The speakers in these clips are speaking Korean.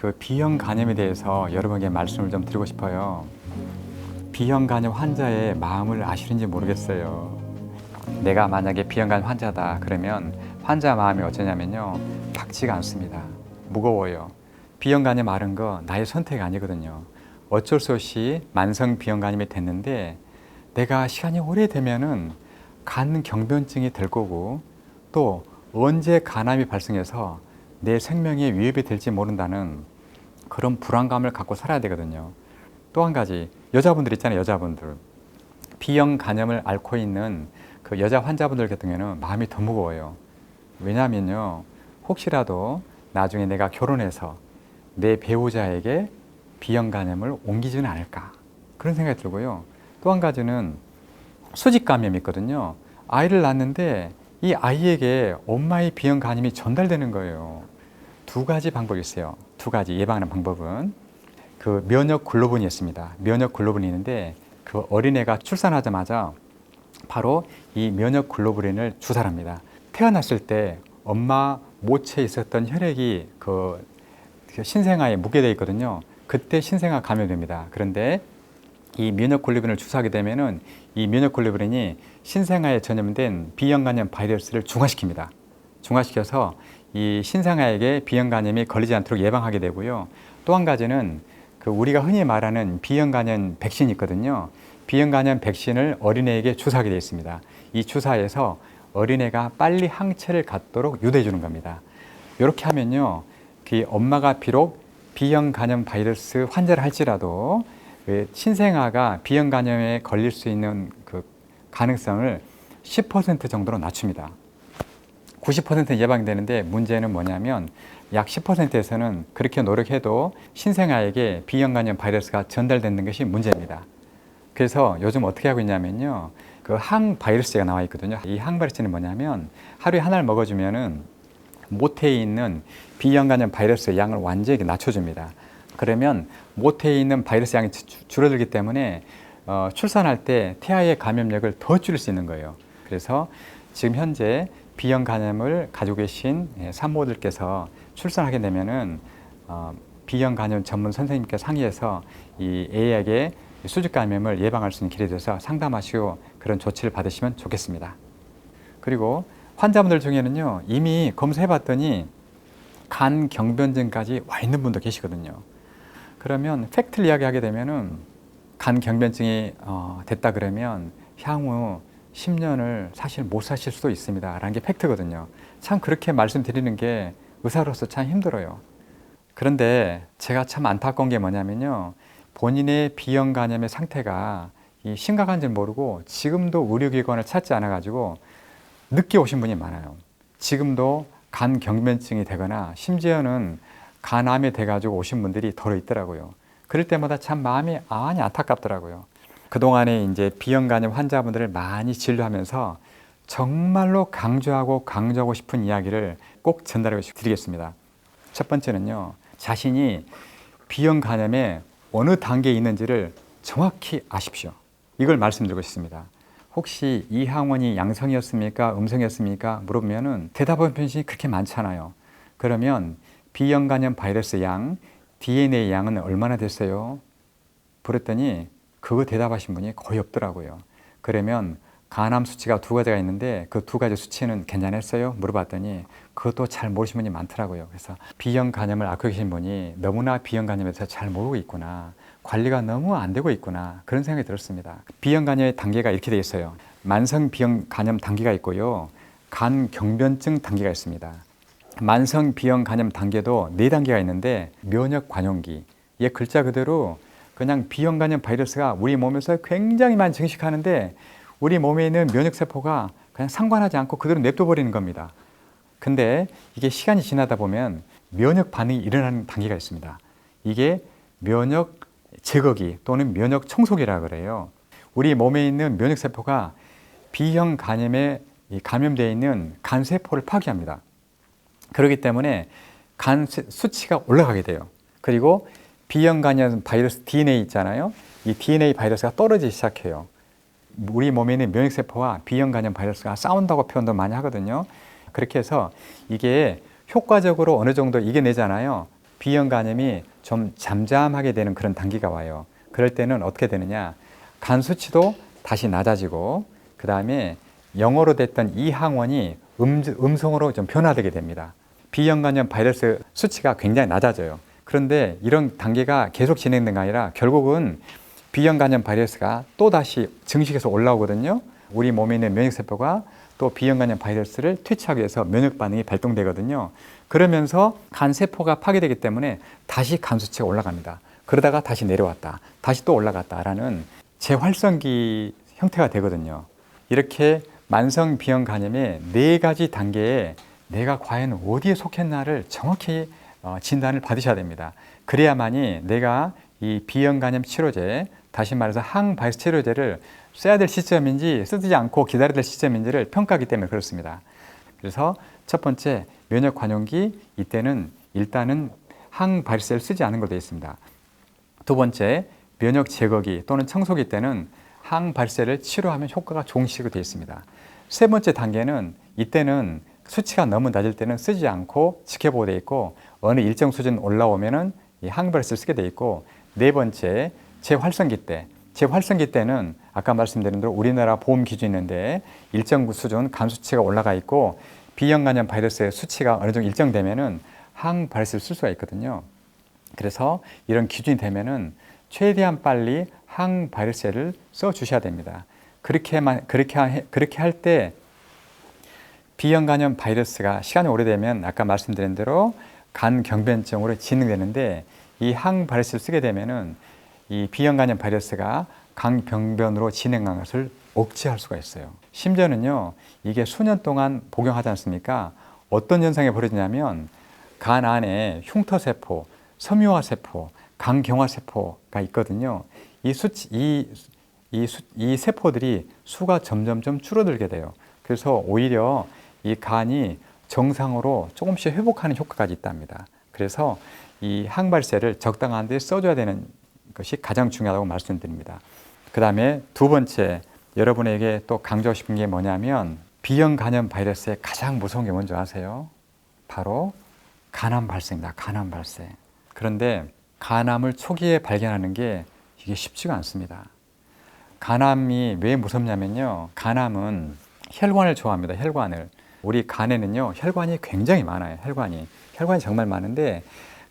그 B형 간염에 대해서 여러분에게 말씀을 좀 드리고 싶어요. B형 간염 환자의 마음을 아시는지 모르겠어요. 내가 만약에 B형 간염 환자다 그러면 환자 마음이 어쩌냐면요. 박지가 않습니다. 무거워요. B형 간염 앓은 거 나의 선택이 아니거든요. 어쩔 수 없이 만성 B형 간염이 됐는데 내가 시간이 오래되면은 간 경변증이 될 거고 또 언제 간암이 발생해서 내 생명에 위협이 될지 모른다는 그런 불안감을 갖고 살아야 되거든요. 또 한 가지 여자분들 있잖아요, 여자분들. B형 간염을 앓고 있는 그 여자 환자분들 같은 경우는 마음이 더 무거워요. 왜냐하면요, 혹시라도 나중에 내가 결혼해서 내 배우자에게 B형 간염을 옮기지는 않을까 그런 생각이 들고요. 또 한 가지는 수직 감염이 있거든요. 아이를 낳는데 이 아이에게 엄마의 B형 간염이 전달되는 거예요. 두 가지 방법이 있어요. 두 가지 예방하는 방법은 그 면역 글로본이 있습니다. 면역 글로본이 있는데 그 어린애가 출산하자마자 바로 이 면역 글로불린을 주사합니다. 태어났을 때 엄마 모체에 있었던 혈액이 그 신생아에 묻게 되어 있거든요. 그때 신생아 감염됩니다. 그런데 이 면역 글로불린을 주사하게 되면은 이 면역 글로불린이 신생아에 전염된 B형 간염 바이러스를 중화시킵니다. 중화시켜서 이 신생아에게 B형 간염이 걸리지 않도록 예방하게 되고요. 또 한 가지는 그 우리가 흔히 말하는 B형 간염 백신이 있거든요. B형 간염 백신을 어린애에게 주사하게 되어 있습니다. 이 주사에서 어린애가 빨리 항체를 갖도록 유도해 주는 겁니다. 이렇게 하면요. 그 엄마가 비록 B형 간염 바이러스 환자를 할지라도 그 신생아가 B형 간염에 걸릴 수 있는 그 가능성을 10% 정도로 낮춥니다. 90%는 예방되는데 문제는 뭐냐면 약 10%에서는 그렇게 노력해도 신생아에게 B형 간염 바이러스가 전달되는 것이 문제입니다. 그래서 요즘 어떻게 하고 있냐면요. 그 항바이러스제가 나와 있거든요. 이 항바이러스제는 뭐냐면 하루에 하나를 먹어주면은 모태에 있는 B형 간염 바이러스의 양을 완전히 낮춰줍니다. 그러면 모태에 있는 바이러스 양이 주- 줄어들기 때문에 어, 출산할 때 태아의 감염력을 더 줄일 수 있는 거예요. 그래서 지금 현재 B형 간염을 가지고 계신 예, 산모들께서 출산하게 되면은 어, B형 간염 전문 선생님께 상의해서 이 A에게 수직 감염을 예방할 수 있는 길에 대해서 상담하시고 그런 조치를 받으시면 좋겠습니다. 그리고 환자분들 중에는요 이미 검사해봤더니 간 경변증까지 와 있는 분도 계시거든요. 그러면 팩트를 이야기하게 되면은 간 경변증이 어, 됐다 그러면 향후 10년을 사실 못 사실 수도 있습니다. 라는 게 팩트거든요. 참 그렇게 말씀드리는 게 의사로서 참 힘들어요. 그런데 제가 참 안타까운 게 뭐냐면요. 본인의 B형 간염의 상태가 이 심각한지 모르고 지금도 의료기관을 찾지 않아가지고 늦게 오신 분이 많아요. 지금도 간 경변증이 되거나 심지어는 간암이 돼가지고 오신 분들이 덜어 있더라고요. 그럴 때마다 참 마음이 많이 안타깝더라고요. 그동안에 이제 B형 간염 환자분들을 많이 진료하면서 정말로 강조하고 강조하고 싶은 이야기를 꼭 전달하고 드리겠습니다. 첫 번째는요, 자신이 B형 간염의 어느 단계에 있는지를 정확히 아십시오. 이걸 말씀드리고 싶습니다. 혹시 이 항원이 양성이었습니까? 음성이었습니까? 물어보면은 대답하는 편이 그렇게 많잖아요. 그러면 B형 간염 바이러스 양, DNA 양은 얼마나 됐어요? 그랬더니 그거 대답하신 분이 거의 없더라고요. 그러면 간암 수치가 두 가지가 있는데 그 두 가지 수치는 괜찮았어요? 물어봤더니 그것도 잘 모르시는 분이 많더라고요. 그래서 B형 간염을 앓고 계신 분이 너무나 B형 간염에 대해서 잘 모르고 있구나. 관리가 너무 안 되고 있구나. 그런 생각이 들었습니다. B형 간염의 단계가 이렇게 되어 있어요. 만성 B형 간염 단계가 있고요. 간 경변증 단계가 있습니다. 만성 B형 간염 단계도 네 단계가 있는데 면역 관용기. 얘 글자 그대로 그냥 B형 간염 바이러스가 우리 몸에서 굉장히 많이 증식하는데 우리 몸에 있는 면역 세포가 그냥 상관하지 않고 그대로 냅둬 버리는 겁니다. 근데 이게 시간이 지나다 보면 면역 반응이 일어나는 단계가 있습니다. 이게 면역 제거기 또는 면역 청소기라 그래요. 우리 몸에 있는 면역 세포가 B형 간염에 이 감염되어 있는 간 세포를 파괴합니다. 그렇기 때문에 간 수- 수치가 올라가게 돼요. 그리고 B형 간염 바이러스 DNA 있잖아요. 이 DNA 바이러스가 떨어지기 시작해요. 우리 몸에 있는 면역 세포와 B형 간염 바이러스가 싸운다고 표현도 많이 하거든요. 그렇게 해서 이게 효과적으로 어느 정도 이겨내잖아요. B형 간염이 좀 잠잠하게 되는 그런 단계가 와요. 그럴 때는 어떻게 되느냐? 간 수치도 다시 낮아지고 그 다음에 영어로 됐던 이 항원이 음, 음성으로 좀 변화되게 됩니다. B형 간염 바이러스 수치가 굉장히 낮아져요. 그런데 이런 단계가 계속 진행된 게 아니라 결국은 B형 간염 바이러스가 또 다시 증식해서 올라오거든요. 우리 몸에 있는 면역 세포가 또 B형 간염 바이러스를 퇴치하기 위해서 면역 반응이 발동되거든요. 그러면서 간 세포가 파괴되기 때문에 다시 간 수치가 올라갑니다. 그러다가 다시 내려왔다. 다시 또 올라갔다라는 재활성기 형태가 되거든요. 이렇게 만성 B형 간염의 네 가지 단계에 내가 과연 어디에 속했나를 정확히 어, 진단을 받으셔야 됩니다. 그래야만이 내가 이 B형 간염 치료제, 다시 말해서 항바이러스 치료제를 써야 될 시점인지 쓰지 않고 기다려야 될 시점인지를 평가하기 때문에 그렇습니다. 그래서 첫 번째 면역 관용기 이때는 일단은 항바이러스를 쓰지 않은 걸로 되어 있습니다. 두 번째 면역 제거기 또는 청소기 때는 항바이러스를 치료하면 효과가 종식으로 되어 있습니다. 세 번째 단계는 이때는 수치가 너무 낮을 때는 쓰지 않고 지켜보고 되어 있고 어느 일정 수준 올라오면은 이 항바이러스를 쓰게 되어 있고 네 번째 재활성기 때 재활성기 때는 아까 말씀드린 대로 우리나라 보험 기준이 있는데 일정 수준 간 수치가 올라가 있고 B형 간염 바이러스의 수치가 어느 정도 일정되면은 항바이러스를 쓸 수가 있거든요. 그래서 이런 기준이 되면은 최대한 빨리 항바이러스제를 써 주셔야 됩니다. 그렇게만 그렇게 하- 그렇게 할 때 B형 간염 바이러스가 시간이 오래되면 아까 말씀드린 대로 간 경변증으로 진행되는데 이 항바이러스를 쓰게 되면은 이 B형 간염 바이러스가 강병변으로 진행한 것을 억제할 수가 있어요. 심지어는요, 이게 수년 동안 복용하지 않습니까? 어떤 현상이 벌어지냐면 간 안에 흉터세포, 섬유화세포, 강경화세포가 있거든요. 이 수치, 이, 이, 수, 이 세포들이 수가 점점점 줄어들게 돼요. 그래서 오히려 이 간이 정상으로 조금씩 회복하는 효과까지 있답니다. 그래서 이 항발세를 적당한 데 써줘야 되는 것이 가장 중요하다고 말씀드립니다. 그 다음에 두 번째 여러분에게 또 강조하고 싶은 게 뭐냐면 B형 간염 바이러스의 가장 무서운 게 뭔지 아세요? 바로 간암 발생이다. 간암 발생. 그런데 간암을 초기에 발견하는 게 이게 쉽지가 않습니다. 간암이 왜 무섭냐면요. 간암은 혈관을 좋아합니다. 혈관을. 우리 간에는요. 혈관이 굉장히 많아요. 혈관이. 혈관이 정말 많은데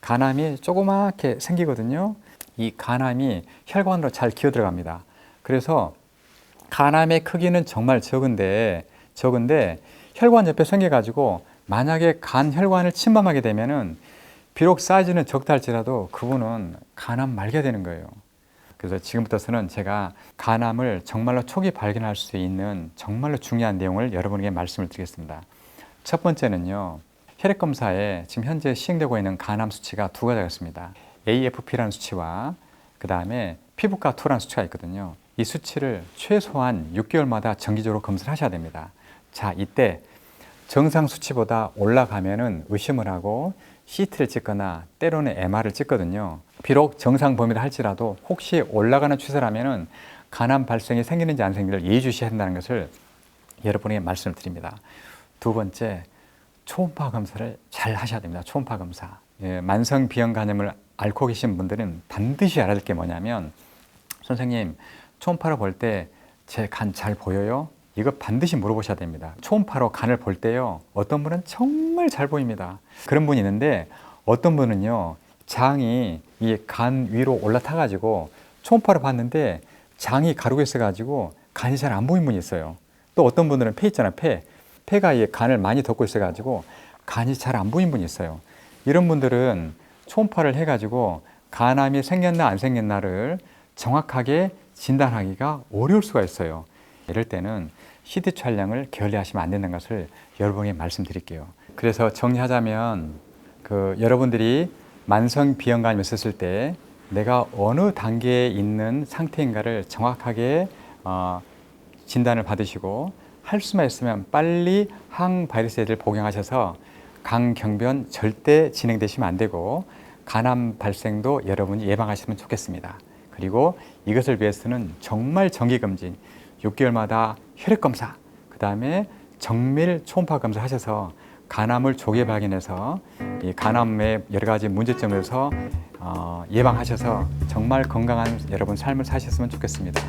간암이 조그맣게 생기거든요. 이 간암이 혈관으로 잘 기어 들어갑니다. 그래서 간암의 크기는 정말 적은데 적은데 혈관 옆에 생겨가지고 만약에 간 혈관을 침범하게 되면은 비록 사이즈는 적다 할지라도 그분은 간암 말게 되는 거예요. 그래서 지금부터서는 제가 간암을 정말로 초기 발견할 수 있는 정말로 중요한 내용을 여러분에게 말씀을 드리겠습니다. 첫 번째는요. 혈액 검사에 지금 현재 시행되고 있는 간암 수치가 두 가지가 있습니다. AFP라는 수치와 그 다음에 피부과 2라는 수치가 있거든요. 이 수치를 최소한 6개월마다 정기적으로 검사를 하셔야 됩니다. 자, 이때 정상 수치보다 올라가면은 의심을 하고 CT를 찍거나 때로는 MR을 찍거든요. 비록 정상 범위를 할지라도 혹시 올라가는 추세라면은 간암 발생이 생기는지 안 생기는지를 예의주시해야 한다는 것을 여러분에게 말씀을 드립니다. 두 번째, 초음파 검사를 잘 하셔야 됩니다. 초음파 검사. 예, 만성 비형 간염을 앓고 계신 분들은 반드시 알아야 될 게 뭐냐면 선생님 초음파로 볼 때 제 간 잘 보여요? 이거 반드시 물어보셔야 됩니다. 초음파로 간을 볼 때요. 어떤 분은 정말 잘 보입니다. 그런 분이 있는데 어떤 분은요. 장이 이 간 위로 올라타 가지고 초음파로 봤는데 장이 가루게 있어 가지고 간이 잘 안 보이는 분이 있어요. 또 어떤 분들은 폐 있잖아요. 폐. 폐가 이 간을 많이 덮고 있어 가지고 간이 잘 안 보이는 분이 있어요. 이런 분들은 초음파를 해 가지고 간암이 생겼나 안 생겼나를 정확하게 진단하기가 어려울 수가 있어요. 이럴 때는 CT 촬영을 게을리하시면 안 된다는 것을 여러분에게 말씀드릴게요. 그래서 정리하자면 그 여러분들이 만성 비형간이 있었을 때 내가 어느 단계에 있는 상태인가를 정확하게 어, 진단을 받으시고 할 수만 있으면 빨리 항바이러스제를 복용하셔서 강경변 절대 진행되시면 안 되고 간암 발생도 여러분이 예방하시면 좋겠습니다. 그리고 이것을 위해서는 정말 정기검진 6개월마다 혈액 검사 그 다음에 정밀 초음파 검사 하셔서 간암을 조기에 발견해서 이 간암의 여러 가지 문제점에서 어, 예방하셔서 정말 건강한 여러분 삶을 사셨으면 좋겠습니다.